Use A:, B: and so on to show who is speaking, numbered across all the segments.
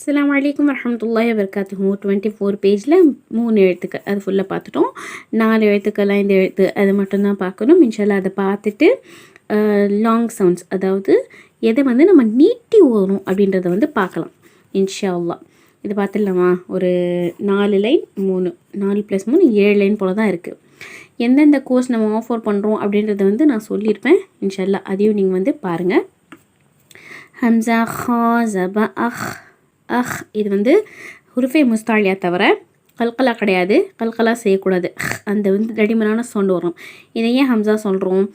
A: அஸ்லாம் வலைக்கம் வரஹமத்துல்லாஹி வபரகாத்துஹு டுவெண்ட்டி ஃபோர் பேஜில் மூணு எழுத்துக்கள். அது ஃபுல்லாக பார்த்துட்டோம். நாலு எழுத்துக்கள்லாம் இந்த எழுத்து அது மட்டும்தான் பார்க்கணும். இன்ஷால்லா அதை பார்த்துட்டு லாங் சவுண்ட்ஸ் அதாவது எதை வந்து நம்ம நீட்டி ஓதணும் அப்படின்றத வந்து பார்க்கலாம். இன்ஷா அல்லாஹ் இது பார்த்துடலாமா? ஒரு நாலு லைன் மூணு. நாலு ப்ளஸ் மூணு ஏழு லைன் போல் தான் இருக்குது எந்தெந்த கோர்ஸ் நம்ம ஆஃபர் பண்ணுறோம் அப்படின்றத வந்து நான் சொல்லியிருப்பேன். இன்ஷல்லா அதையும் நீங்கள் வந்து பாருங்கள் ஹம்சா ஹா ஜப அஹ். அஹ் இது வந்து ஹுருஃபே முஸ்தாலியா தவிர கல்கலா கிடையாது. கல்கலா செய்யக்கூடாது. அந்த வந்து தடிமனான சவுண்டு வரும். இதை ஏன் ஹம்சா சொல்கிறோம்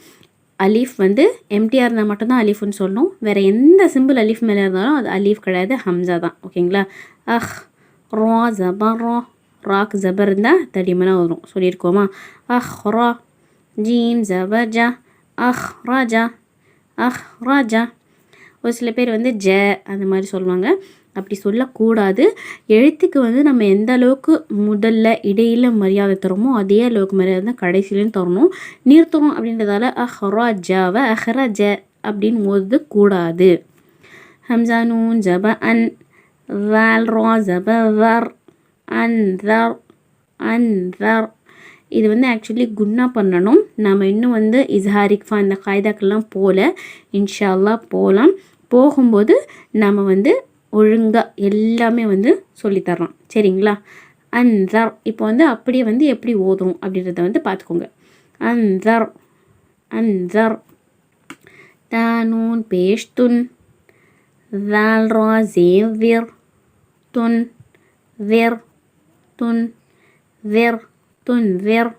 A: அலீஃப் வந்து எம்டிஆர் இருந்தால் மட்டும்தான் அலீஃப்னு சொல்லணும். வேறு எந்த சிம்பிள் அலீஃப் மேலே இருந்தாலும் அது அலீஃப் கிடையாது ஹம்சா தான். ஓகேங்களா? அஹ் ரா ஜபர் ரா. ராக் ஜபர் இருந்தால் தடிமனாக வரும். சொல்லியிருக்கோமா? அஹ் ரா. ஜீம் ஜபர் ஜா. அஹ் ராஜா. அஹ் ராஜா. ஒரு சில பேர் வந்து ஜ அந்த மாதிரி சொல்லுவாங்க. அப்படி சொல்லக்கூடாது. எழுத்துக்கு வந்து நம்ம எந்த அளவுக்கு முதல்ல இடையில் மரியாதை தரோமோ அதே அளவுக்கு மரியாதை தான் கடைசியிலையும் தரணும். நிறுத்தணும் அப்படின்றதால அஹ்ரா ஜாவை அஹரா ஜ அப்படின்னு ஓதுது கூடாது. ஹம்சானூன் ஜப அன் வேல் ரா ஜப வர் அன் தர் அன் தர். இது வந்து ஆக்சுவலி குன்னா பண்ணணும். நம்ம இன்னும் வந்து இஸ்ஹாரிக்ஃபா இந்த காய்தாக்கெல்லாம் போகல இன்ஷால்லாம் போகலாம் போகும்போது நம்ம வந்து ஒழுங்காக எல்லாமே வந்து சொல்லித்தரோம் சரிங்களா அன்தர் இப்போ வந்து அப்படியே வந்து எப்படி ஓதும் அப்படின்றத வந்து பார்த்துக்கோங்க அன்தர் அன்தர் தானூன் பேஷ்துன் ذال را زين ذر تن ذر تن ذر تن ذر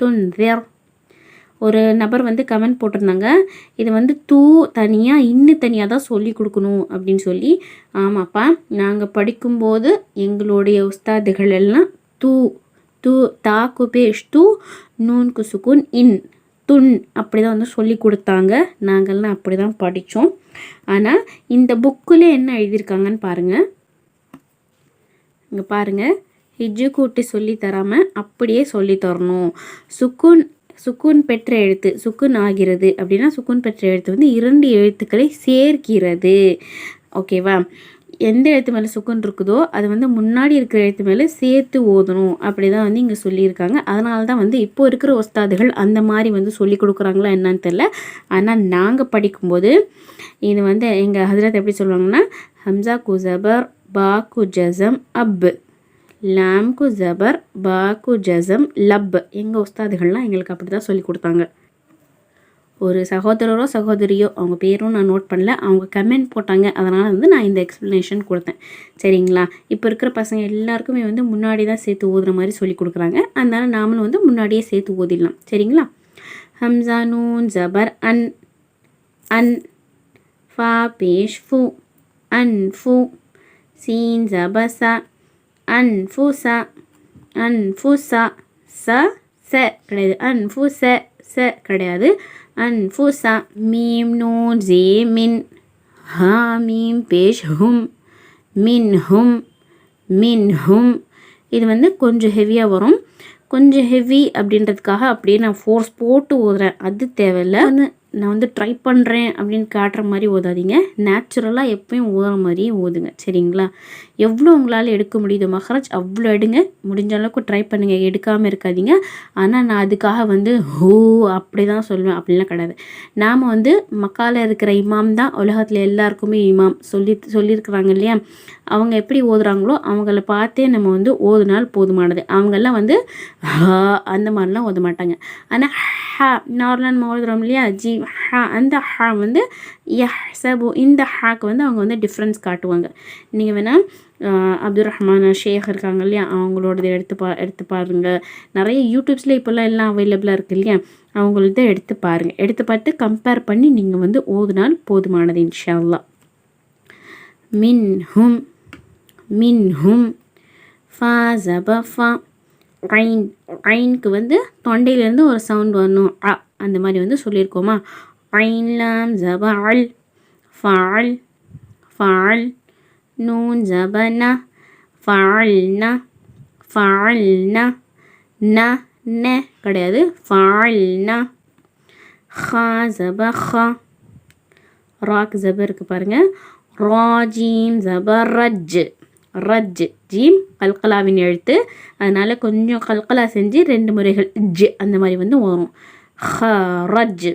A: تن ذر ஒரு நபர் வந்து கமெண்ட் போட்டிருந்தாங்க. இது வந்து தூ தனியாக இன்னு தனியாக தான் சொல்லி கொடுக்கணும் அப்படின்னு சொல்லி. ஆமாப்பா நாங்கள் படிக்கும்போது எங்களுடைய உஸ்தாதுகள் எல்லாம் தூ தூ தாக்கு பேஷ் தூ நூன்கு குசுகுன் இன் துன் அப்படி தான் வந்து சொல்லி கொடுத்தாங்க. நாங்கள்லாம் அப்படி தான் படித்தோம் ஆனால் இந்த புக்கில் என்ன எழுதியிருக்காங்கன்னு பாருங்கள் இங்கே பாருங்கள் ஹிஜ்ஜு கூட்டி சொல்லி தராமல் அப்படியே சொல்லி தரணும். சுக்குன் சுக்குன் பெற்ற எழுத்து சுக்குன் ஆகிறது அப்படின்னா சுக்குன் பெற்ற எழுத்து வந்து இரண்டு எழுத்துக்களை சேர்க்கிறது. ஓகேவா? எந்த எழுத்து மேலே சுக்குன் இருக்குதோ அது வந்து முன்னாடி இருக்கிற எழுத்து மேலே சேர்த்து ஓதணும். அப்படி தான் வந்து இங்கே சொல்லியிருக்காங்க. அதனால தான் வந்து இப்போ இருக்கிற ஒஸ்தாதுகள் அந்த மாதிரி வந்து சொல்லி கொடுக்குறாங்களா என்னன்னு தெரில ஆனால் நாங்கள் படிக்கும்போது இது வந்து எங்கள் ஹசரத் எப்படி சொல்லுவாங்கன்னா ஹம்சா குசபர் பா அப். லாம்கு ஜபர் பாக்கு ஜசம் லப். எங்கள் உஸ்தாதுகள்லாம் எங்களுக்கு அப்படி தான் சொல்லி கொடுத்தாங்க. ஒரு சகோதரரோ சகோதரியோ அவங்க பேரும் நான் நோட் பண்ணல. அவங்க கமெண்ட் போட்டாங்க. அதனால் வந்து நான் இந்த எக்ஸ்ப்ளனேஷன் கொடுத்தேன். சரிங்களா? இப்போ இருக்கிற பசங்க எல்லாருக்குமே வந்து முன்னாடி தான் சேர்த்து ஓதுற மாதிரி சொல்லி கொடுக்குறாங்க. அதனால நாமளும் வந்து முன்னாடியே சேர்த்து ஓதிடலாம் சரிங்களா? ஹம்சா நூன் ஜபர் அன் அன் ஃபா பேஷ் ஃபு அன் ஃபு சீன் ஜபசா அன் ஃபு ச ச கிடையாது. அன் ச கிடையாது. அன் மீம் நூன் ஜே மின் ஹா மீம் பேஷ் ஹும் மின் ஹும் மின் ஹும். இது வந்து கொஞ்சம் ஹெவியாக வரும். கொஞ்சம் ஹெவி அப்படின்றதுக்காக அப்படியே நான் ஃபோர்ஸ் போட்டு ஓதுறேன் அது தேவையில்லை. வந்து நான் வந்து ட்ரை பண்ணுறேன் அப்படின்னு காட்டுற மாதிரி ஓதாதீங்க. நேச்சுரலாக எப்பயும் ஓதுற மாதிரியே ஓதுங்க. சரிங்களா? எவ்வளோ உங்களால் எடுக்க முடியுதோ மஹராஜ் அவ்வளோ எடுங்க. முடிஞ்ச அளவுக்கு ட்ரை பண்ணுங்கள் எடுக்காமல் இருக்காதீங்க. ஆனால் நான் அதுக்காக வந்து ஹோ அப்படி தான் சொல்லுவேன். அப்படிலாம் கிடையாது. நாம் வந்து மக்கால இருக்கிற இமாம் தான். உலகத்தில் எல்லாருக்குமே இமாம். சொல்லி சொல்லியிருக்கிறாங்க இல்லையா? அவங்க எப்படி ஓதுறாங்களோ அவங்கள பார்த்தே நம்ம வந்து ஓதுனால் போதுமானது. அவங்கெல்லாம் வந்து அந்த மாதிரிலாம் ஓத மாட்டாங்க. ஆனால் ஹா நார்மலாக நம்ம ஓதுறோம் இல்லையா? ஜி ஹா அந்த ஹா வந்து யஹ்சபு இந்த ஹாக்கு வந்து அவங்க வந்து டிஃப்ரென்ஸ் காட்டுவாங்க. நீங்கள் வேணால் அப்துல் ரஹ்மான் ஷேக் இருக்காங்க இல்லையா? அவங்களோடது எடுத்து பா எடுத்து பாருங்கள் நிறைய யூடியூப்ஸில் இப்போல்லாம் எல்லாம் அவைலபிளாக இருக்குது இல்லையா? அவங்களது எடுத்து பாருங்கள் எடுத்து பார்த்து கம்பேர் பண்ணி நீங்கள் வந்து ஓதுனால் போதுமானது இன்ஷால்லா மின் ஹும் மின் ஹும் ஃபா ஜப ஃபா ஐன் ஐனுக்கு வந்து தொண்டையிலேருந்து ஒரு சவுண்ட் வரணும். அ அந்த மாதிரி வந்து சொல்லியிருக்கோமா? ஐன்லாம் ஜபால் ஃபால் ஃபால் நூன் ஜபன ஃபால்னா ஃபால்னா ந ந கிடையாது ஃபால்னா. ஹா ஜப ஹா. ராக் ஜப இருக்குது பாருங்கள் ராஜீம் ஜப ஜபர் ரஜ். ரஜ் ஜீம் கல்கலாவின் எழுத்து. அதனால் கொஞ்சம் கல்கலா செஞ்சு ரெண்டு முறைகள் ஜ் அந்த மாதிரி வந்து வரும். ஹ ரஜ்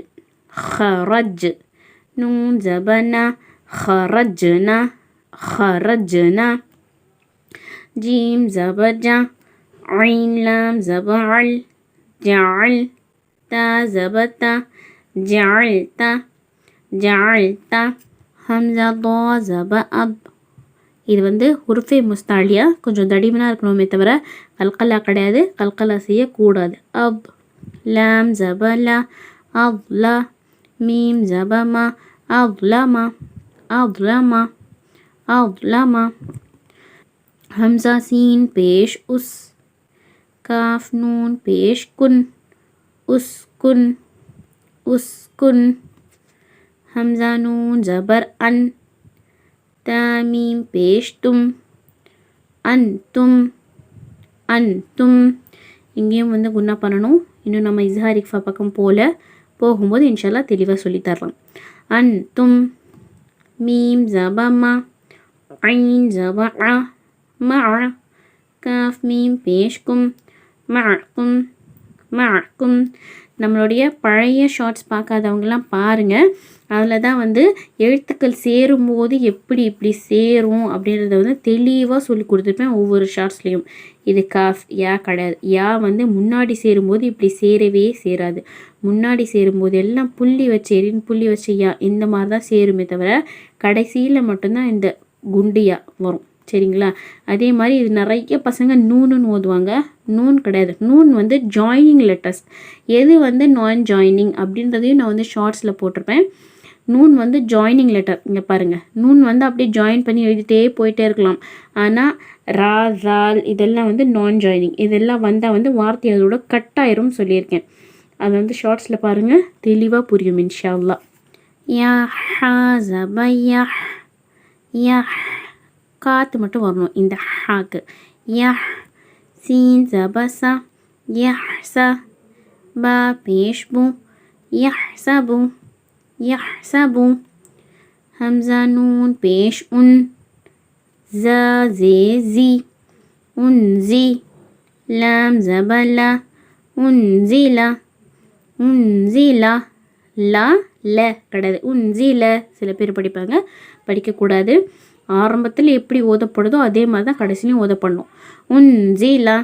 A: ஹ ரஜ் நூன் ஜபனா ஹரஜ்னா ஹரஜ்னா ஜீம் ஜபஜா عين لام زبعل جعل تا زبت جعلت جعلت ஹம்சா தோ ஜப அப் இது வந்து உருஃபே முஸ்தாலியா கொஞ்சம் தடிமனாக இருக்கணுமே தவிர கல்கலா கிடையாது கல்கலா செய்யக்கூடாது அப் லாம் ஜபலா அவ்லா மீம் ஜபமா அவ்லமா அவ்லமா அவ்லமா ஹம்சா சீன் பேஷ் உஸ் काफ नून पेश कुन उसकुन उसकुन हमजा नून ज़बर अन तामीम पेश तुम அன் தும் அன் தும் இங்கேயும் வந்து குன்னா பண்ணணும் இன்னும் நம்ம இஸ்ஹாரிஃபா பக்கம் போல் போகும்போது இன்ஷால்லா தெளிவாக சொல்லித்தரலாம். அன் தும் மீம் ஜபமா ஐன் ஜப ம காஃப் மீம் பேஷ்கும் மக்கும் மக்கும் நம்மளுடைய பழைய ஷார்ட்ஸ் பார்க்காதவங்கெல்லாம் பாருங்கள் அதில் தான் வந்து எழுத்துக்கள் சேரும்போது எப்படி இப்படி சேரும் அப்படின்றத வந்து தெளிவாக சொல்லி கொடுத்துருப்பேன் ஒவ்வொரு ஷார்ட்ஸ்லேயும். இது காஃப் யா கிடையாது யா வந்து முன்னாடி சேரும்போது இப்படி சேரவே சேராது. முன்னாடி சேரும்போது எல்லாம் புள்ளி வச்சு எரின் புள்ளி வச்சு யா இந்த மாதிரி தான் சேருமே தவிர கடைசியில் மட்டும்தான் இந்த குண்டியா வரும். சரிங்களா? அதே மாதிரி இது நிறைய பசங்க நூனுன்னு ஓதுவாங்க. நூன் கிடையாது. நூன் வந்து ஜாயினிங் லெட்டர்ஸ் எது வந்து நான் ஜாயினிங் அப்படின்றதையும் நான் வந்து ஷார்ட்ஸில் போட்டிருப்பேன். நூன் வந்து ஜாயினிங் லெட்டர் இங்கே பாருங்கள் நூன் வந்து அப்படியே ஜாயின் பண்ணி எழுதிட்டே போயிட்டே இருக்கலாம். ஆனால் ரா ரால் இதெல்லாம் வந்து நான் ஜாயினிங் இதெல்லாம் வந்தால் வந்து வார்த்தை அதோட கட்டாயிரும் சொல்லியிருக்கேன். அதை வந்து ஷார்ட்ஸில் பாருங்கள் தெளிவாக புரியும் இன்ஷா அல்லா யா ஹா யா யா காற்று மட்டும் வரணும் இந்த ஹாக்கு. யா சீன் ஜபசா ச. பா பேஷ்பு. யஹ்சபு யஹ்சபு ஹம்சா நூன் பேஷ் உன் ز زي زي أنزي لام زبلا أنزل أنزل லா ல கிடையாது உன்ஜில சில பேர் படிப்பாங்க படிக்கக்கூடாது ஆரம்பத்தில் எப்படி ஓதப்படுதோ அதே மாதிரி தான் கடைசிலையும் ஓதப்படணும் உன் ஜீலா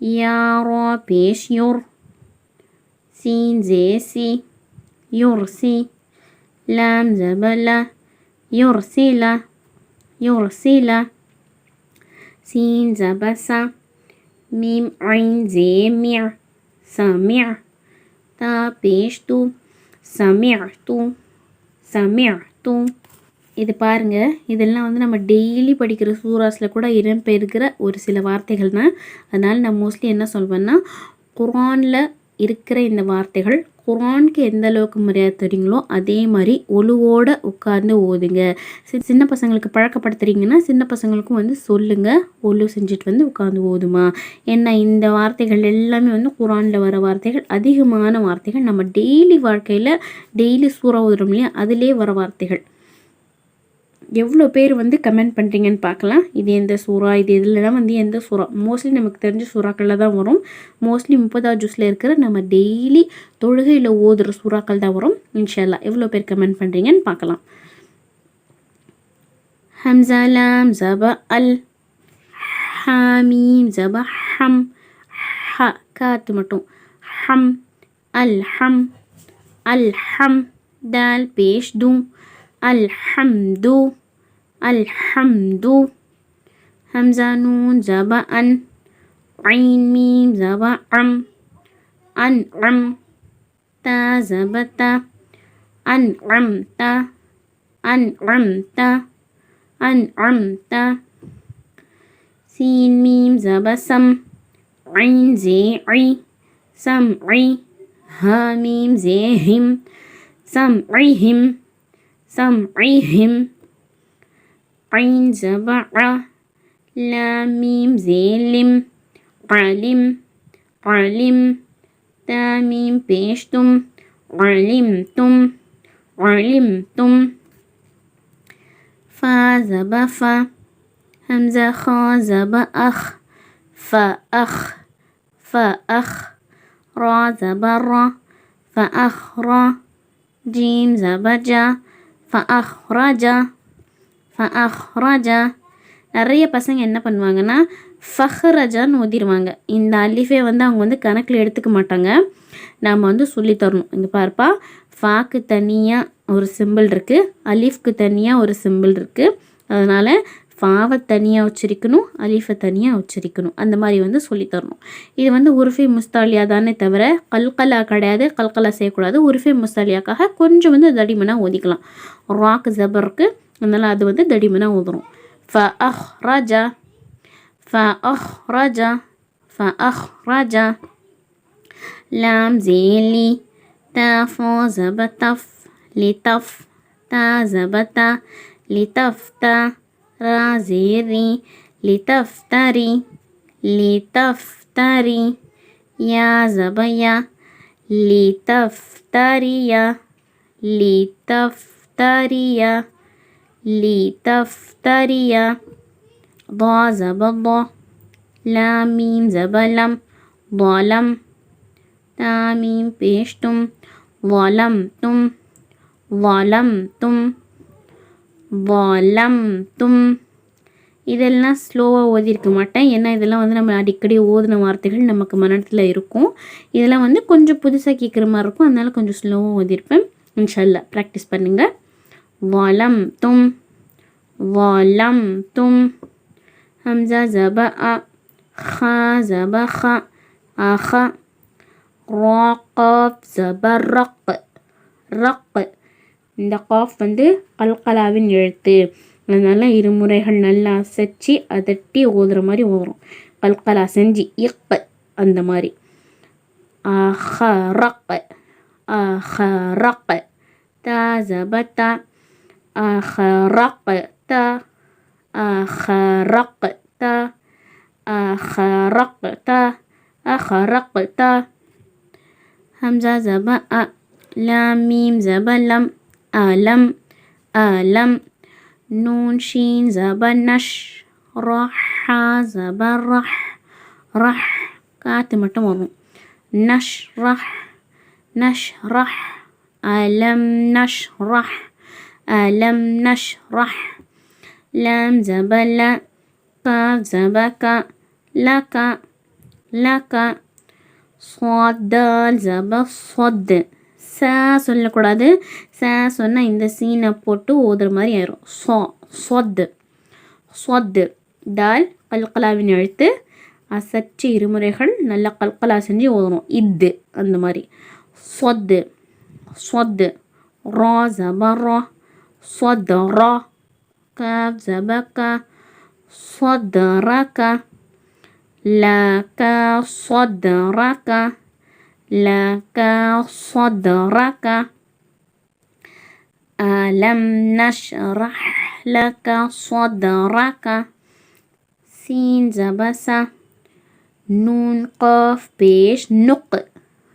A: யாரோ பேஷ் யோர் சீன் ஜே சி يرسي لام லாம் يرسل يرسل سين யோர் ميم சீன் زمع மீம் ஐன் ஜே மியா தா தூ இது பாருங்கள் இதெல்லாம் வந்து நம்ம டெய்லி படிக்கிற சூராஸில் கூட இடம்பெயர்கிற ஒரு சில வார்த்தைகள் தான் அதனால் நான் மோஸ்ட்லி என்ன சொல்வேன்னா குரானில் இருக்கிற இந்த வார்த்தைகள் குரானுக்கு எந்த அளவுக்கு மரியாதை தரீங்களோ அதே மாதிரி ஒழுவோடு உட்கார்ந்து ஓதுங்க. சின்ன பசங்களுக்கு பழக்கப்படுத்துறீங்கன்னா சின்ன பசங்களுக்கும் வந்து சொல்லுங்கள் ஒழு செஞ்சுட்டு வந்து உட்காந்து ஓதுமா. ஏன்னா இந்த வார்த்தைகள் எல்லாமே வந்து குரானில் வர வார்த்தைகள் அதிகமான வார்த்தைகள் நம்ம டெய்லி வாழ்க்கையில் டெய்லி சூறா ஓதுறோம் இல்லையா? அதிலே வர வார்த்தைகள். எவ்வளோ பேர் வந்து கமெண்ட் பண்ணுறீங்கன்னு பார்க்கலாம் இது எந்த சூறா இது இதில் வந்து எந்த சூறா மோஸ்ட்லி நமக்கு தெரிஞ்ச சூறாக்களில் தான் வரும் மோஸ்ட்லி முப்பதாவது ஜூஸில் இருக்கிற நம்ம டெய்லி தொழுகையில் ஓதுகிற சூறாக்கள் தான் வரும் இன்ஷால்லா எவ்வளோ பேர் கமெண்ட் பண்ணுறீங்கன்னு பார்க்கலாம் ஹம்சலாம் ஜப அல் ஹாமீம் ஜப ஹம் ஹ காத்து மட்டும் ஹம் அல் ஹம் அல் ஹம் தால் பேஷ் தூ الحمد الحمد. همزة نون زبا أن. عين ميم زبا عم. أنعم تا زبت أنعمت أنعمت أنعمت سين ميم زبا سم. عين زي عي. سمعي ها ميم زي هم. سمعهم سمعهم عين زبعة لام ميم زيلم علم علم تاميم بيشتم علمتم علمتم فازب فا همزة خاز بأخ فأخ فأخ را زبر فأخرى جيم زبجة فأخرج ஃப ராஜா நிறைய பசங்க என்ன பண்ணுவாங்கன்னா ஃபஹ்ரஜான்னு ஓதிடுவாங்க இந்த அலிஃபே வந்து அவங்க வந்து கணக்கில் எடுத்துக்க மாட்டாங்க. நாம் வந்து சொல்லி தரணும். இங்கே பார்ப்பா. ஃபாக்கு தனியாக ஒரு சிம்பிள் இருக்குது அலீஃப்க்கு தனியாக ஒரு சிம்பிள் இருக்குது அதனால் ஃபாவை தனியாக உச்சரிக்கணும் அலீஃபை தனியாக உச்சரிக்கணும் அந்த மாதிரி வந்து சொல்லித்தரணும் இது வந்து உருஃபி முஸ்தாலியா தானே தவிர கல்கலா கிடையாது. கல்கலா செய்யக்கூடாது. உருஃபி முஸ்தாலியாக்காக கொஞ்சம் வந்து தடிமனாக ஒதிக்கலாம். ராக்கு ஜபருக்கு அதனால் அது வந்து தடிமனாக ஓதுறோம் ஃப அஹ் ராஜா فأخرج فأخرج لام زيلي تاف زبتف لتف تا زبتا لتفتا را زيري لتفتري لتفتري يا زبيا لتفتري لتفتري لتفتري ضا زبض لام ميم زبلم ظلم تاميم بيشتم ظلمتم ظلمتم ظلمتم இதெல்லாம் ஸ்லோவாக ஓதிருக்க மாட்டேன் ஏன்னா இதெல்லாம் வந்து நம்ம அடிக்கடி ஓதின வார்த்தைகள் நமக்கு மனத்தில் இருக்கும் இதெல்லாம் வந்து கொஞ்சம் புதுசாக கேட்குற மாதிரி இருக்கும் அதனால் கொஞ்சம் ஸ்லோவாக ஓதிருப்பேன் இன்ஷல்லா ப்ராக்டிஸ் பண்ணுங்கள் வலம் தும் வலம் தும் خا ஜப أخ ஹ ஜப அஹ ரா ஜப ரக் இந்த காஃப் வந்து கல்கலாவின் எழுத்து. அதனால இருமுறைகள் நல்லா அசைச்சு அதட்டி ஓதுற மாதிரி ஓதுறோம் கல்கலா செஞ்சு இக் அந்த மாதிரி. அஹ ரக் அஹ ரக் த ஜப أخرقت أخرقت أخرقت أخرقت. همزة زبا لام ميم زبا لم ألم ألم. نون شين زبا نش رح زبا رح رح. كاتمتم وروم نشرح نشرح ألم نشرح அலம் நஷ் ரஹ் லம் ஜபல க ஜபக லக லக சுவாத்தால் ஜப சொத்து ச சொல்லக்கூடாது. ச சொன்னால் இந்த சீனை போட்டு ஓதுற மாதிரி ஆயிரும். சோ சொத்து சொத்து தால் கல்கலாவின் எழுத்து. அசச்சு இருமுறைகள் நல்லா கல்கலா செஞ்சு ஓதணும். இது அந்த மாதிரி. சொத்து சொத்து ரா ஜப صدرك كذبك صدرك. لك صدرك لك صدرك. ألم نشرح لك صدرك؟ سين زبسة نون قاف بيش نق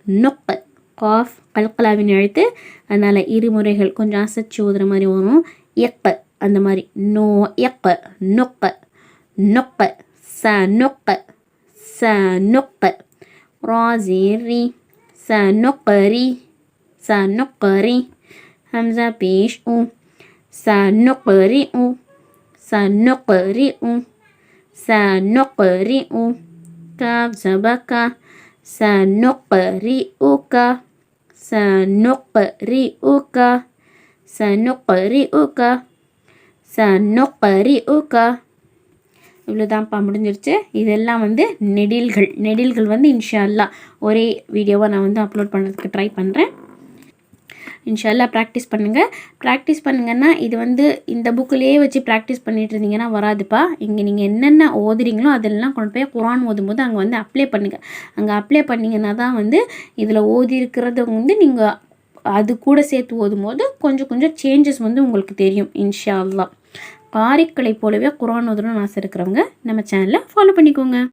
A: نق. காஃப் கல்கலாவின் எழுத்து அதனால் இருமுறைகள் கொஞ்சம் அசைச்சு ஓதுற மாதிரி வரும் எக்க அந்த மாதிரி நோ எக்க நொக்க நொக்க ச நொக்க ச நொக்க ராசிரி ச நொக்கரி ச நொக்கரி ஹம்சா பேஷ் உ ச நொக்கரி உ ச நொக்கரி உ ச நொக்கரி உ كاف زبك سنقرئك سنقرئك سنقرئك சன்னொக்கரி ஊக்கா இவ்வளோதான்ப்பா முடிஞ்சிருச்சு இதெல்லாம் வந்து நெடில்கள் நெடில்கள் வந்து இன்ஷால்லா ஒரே வீடியோவாக நான் வந்து அப்லோட் பண்ணுறதுக்கு ட்ரை பண்ணுறேன் இன்ஷால்லாம் ப்ராக்டிஸ் பண்ணுங்கள் ப்ராக்டிஸ் பண்ணுங்கன்னா இது வந்து இந்த புக்கிலேயே வச்சு ப்ராக்டிஸ் பண்ணிட்டு இருந்தீங்கன்னா வராதுப்பா. இங்கே நீங்கள் என்னென்ன ஓதுறீங்களோ அதெல்லாம் கொண்டு போய் குரான் ஓதும்போது அங்கே வந்து அப்ளை பண்ணுங்கள் அங்கே அப்ளை பண்ணிங்கன்னா தான் வந்து இதில் ஓதி இருக்கிறத வந்து நீங்கள் அது கூட சேர்த்து ஓதும் போது கொஞ்சம் கொஞ்சம் சேஞ்சஸ் வந்து உங்களுக்கு தெரியும் இன்ஷா அல்லா காரிக்களை போலவே குரான் ஓதுணும்னு ஆசை இருக்கிறவங்க நம்ம சேனலை ஃபாலோ பண்ணிக்கோங்க.